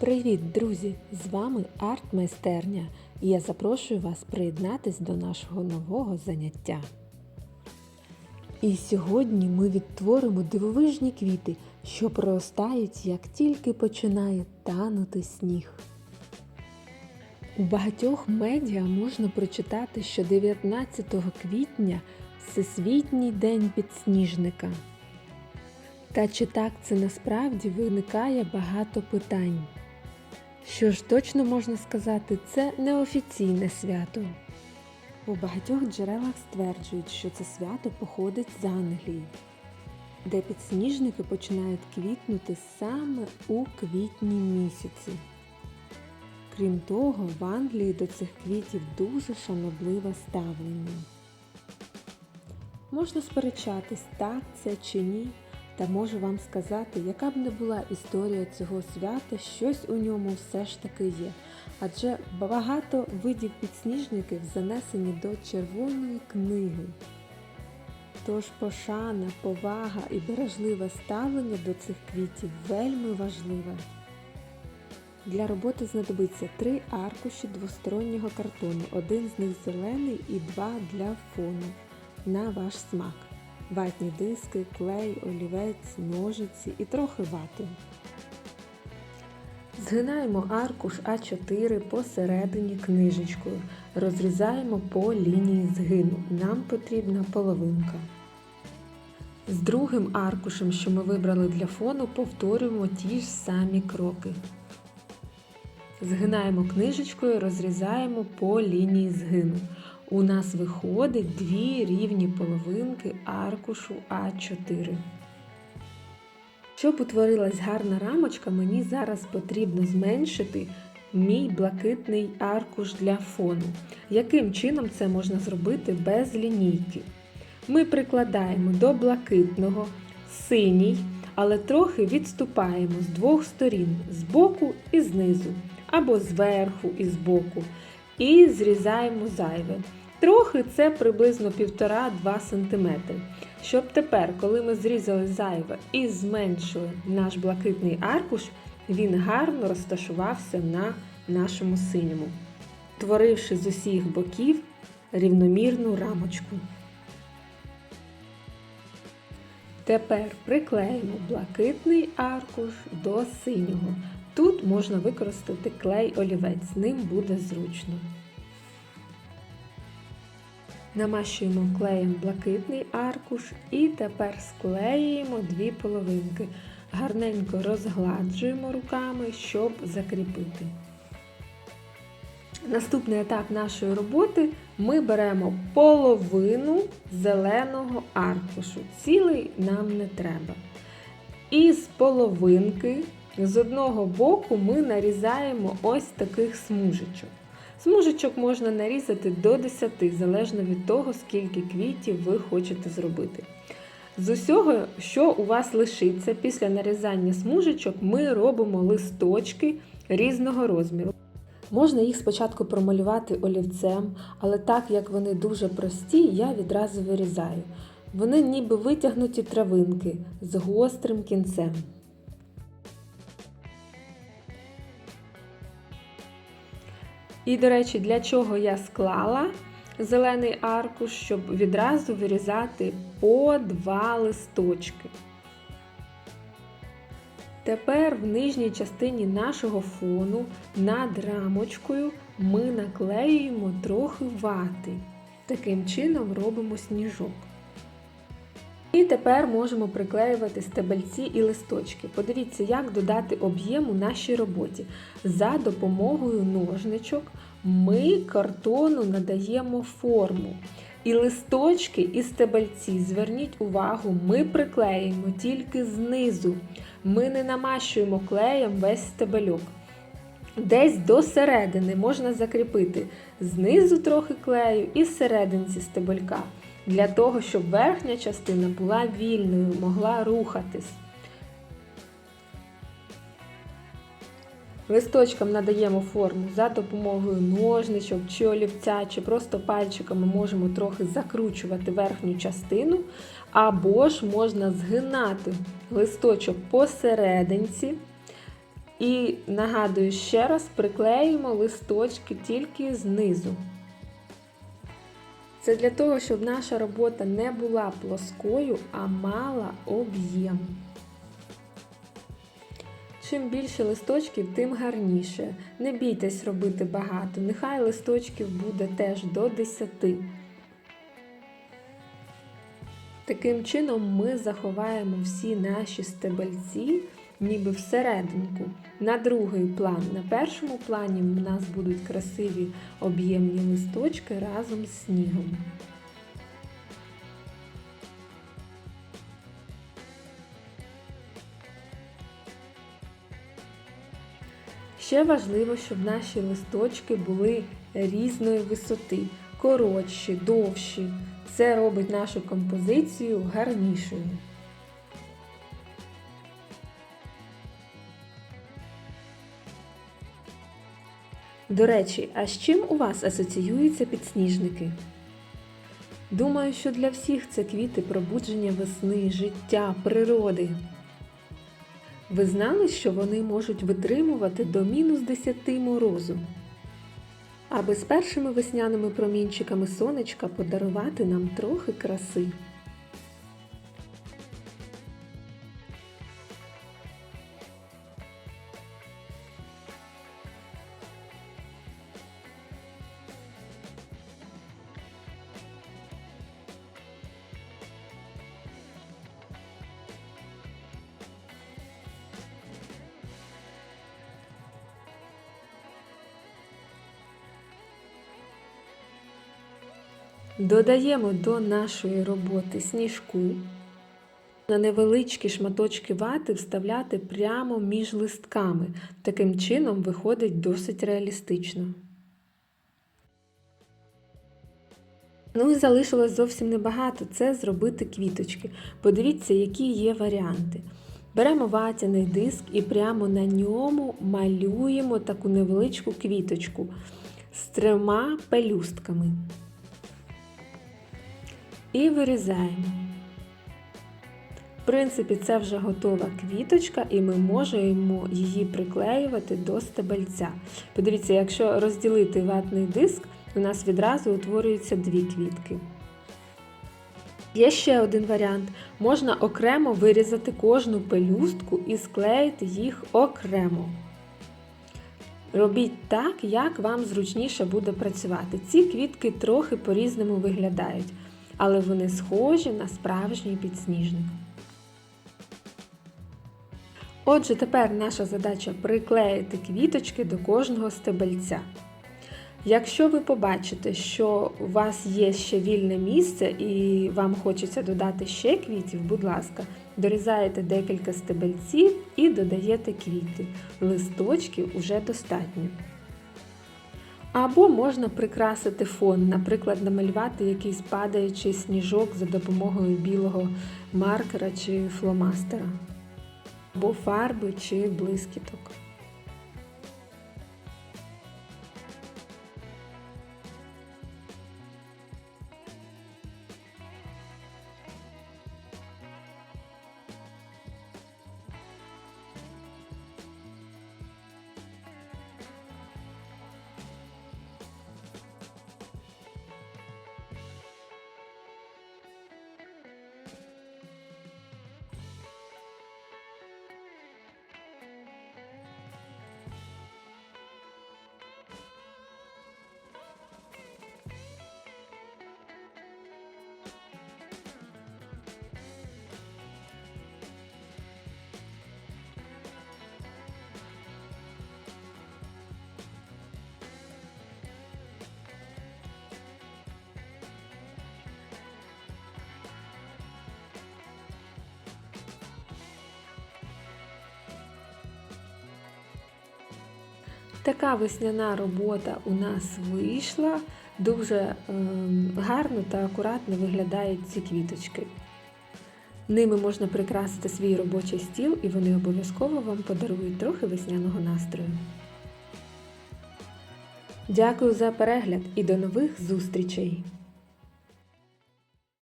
Привіт, друзі! З вами арт-майстерня і я запрошую вас приєднатись до нашого нового заняття. І сьогодні ми відтворимо дивовижні квіти, що проростають, як тільки починає танути сніг. У багатьох медіа можна прочитати, що 19 квітня Всесвітній день підсніжника. Та чи так це насправді виникає багато питань. Що ж точно можна сказати, це неофіційне свято. У багатьох джерелах стверджують, що це свято походить з Англії, де підсніжники починають квітнути саме у квітні місяці. Крім того, в Англії до цих квітів дуже шанобливе ставлення. Можна сперечатись, так це чи ні, та можу вам сказати, яка б не була історія цього свята, щось у ньому все ж таки є. Адже багато видів підсніжників занесені до Червоної книги. Тож пошана, повага і бережливе ставлення до цих квітів вельми важливе. Для роботи знадобиться три аркуші двостороннього картону, один з них зелений і два для фону на ваш смак. Ватні диски, клей, олівець, ножиці і трохи вати. Згинаємо аркуш А4 посередині книжечкою. Розрізаємо по лінії згину. Нам потрібна половинка. З другим аркушем, що ми вибрали для фону, повторюємо ті ж самі кроки. Згинаємо книжечкою, розрізаємо по лінії згину. У нас виходить дві рівні половинки аркушу А4. Щоб утворилась гарна рамочка, мені зараз потрібно зменшити мій блакитний аркуш для фону. Яким чином це можна зробити без лінійки? Ми прикладаємо до блакитного синій, але трохи відступаємо з двох сторін, з боку і знизу, або зверху і збоку, і зрізаємо зайве. Трохи це приблизно 1,5-2 см. Щоб тепер, коли ми зрізали зайве і зменшили наш блакитний аркуш, він гарно розташувався на нашому синьому, творивши з усіх боків рівномірну рамочку. Тепер приклеїмо блакитний аркуш до синього. Тут можна використати клей олівець, ним буде зручно. Намащуємо клеєм блакитний аркуш і тепер склеюємо дві половинки. Гарненько розгладжуємо руками, щоб закріпити. Наступний етап нашої роботи ми беремо половину зеленого аркушу. Цілий нам не треба. І з половинки з одного боку ми нарізаємо ось таких смужечок. Смужечок можна нарізати до 10, залежно від того, скільки квітів ви хочете зробити. З усього, що у вас лишиться після нарізання смужечок, ми робимо листочки різного розміру. Можна їх спочатку промалювати олівцем, але так як вони дуже прості, я відразу вирізаю. Вони ніби витягнуті травинки з гострим кінцем. І, до речі, для чого я склала зелений аркуш, щоб відразу вирізати по два листочки. Тепер в нижній частині нашого фону над рамочкою ми наклеюємо трохи вати. Таким чином робимо сніжок. І тепер можемо приклеювати стебельці і листочки. Подивіться, як додати об'єм у нашій роботі. За допомогою ножничок ми картону надаємо форму. І листочки, і стебельці, зверніть увагу, ми приклеїмо тільки знизу. Ми не намащуємо клеєм весь стебельок. Десь до середини можна закріпити знизу трохи клею і серединці стебелька для того, щоб верхня частина була вільною, могла рухатись. Листочкам надаємо форму за допомогою ножничок чи олівця, чи просто пальчиками можемо трохи закручувати верхню частину, або ж можна згинати листочок посерединці І нагадую ще раз, приклеюємо листочки тільки знизу. Це для того, щоб наша робота не була плоскою, а мала об'єм. Чим більше листочків, тим гарніше. Не бійтесь робити багато, нехай листочків буде теж до 10. Таким чином ми заховаємо всі наші стебельці ніби всерединку. На другий план. На першому плані в нас будуть красиві об'ємні листочки разом з снігом. Ще важливо, щоб наші листочки були різної висоти, коротші, довші. Це робить нашу композицію гарнішою. До речі, а з чим у вас асоціюються підсніжники? Думаю, що для всіх це квіти пробудження весни, життя, природи. Ви знали, що вони можуть витримувати до мінус 10 морозу? Аби з першими весняними промінчиками сонечка подарувати нам трохи краси. Додаємо до нашої роботи сніжку. На невеличкі шматочки вати вставляти прямо між листками. Таким чином виходить досить реалістично. Ну і залишилось зовсім небагато це зробити квіточки. Подивіться, які є варіанти. Беремо ватяний диск і прямо на ньому малюємо таку невеличку квіточку з трьома пелюстками і вирізаємо. В принципі, це вже готова квіточка, і ми можемо її приклеювати до стебельця. Подивіться, якщо розділити ватний диск, у нас відразу утворюються дві квітки. Є ще один варіант. Можна окремо вирізати кожну пелюстку і склеїти їх окремо. Робіть так, як вам зручніше буде працювати. Ці квітки трохи по-різному виглядають але вони схожі на справжній підсніжник. Отже, тепер наша задача приклеїти квіточки до кожного стебельця. Якщо ви побачите, що у вас є ще вільне місце і вам хочеться додати ще квітів, будь ласка, дорізаєте декілька стебельців і додаєте квіти. Листочків уже достатньо. Або можна прикрасити фон, наприклад, намалювати якийсь падаючий сніжок за допомогою білого маркера чи фломастера, або фарби чи блискіток. Така весняна робота у нас вийшла. Дуже е, гарно та акуратно виглядають ці квіточки. Ними можна прикрасити свій робочий стіл, і вони обов'язково вам подарують трохи весняного настрою. Дякую за перегляд і до нових зустрічей!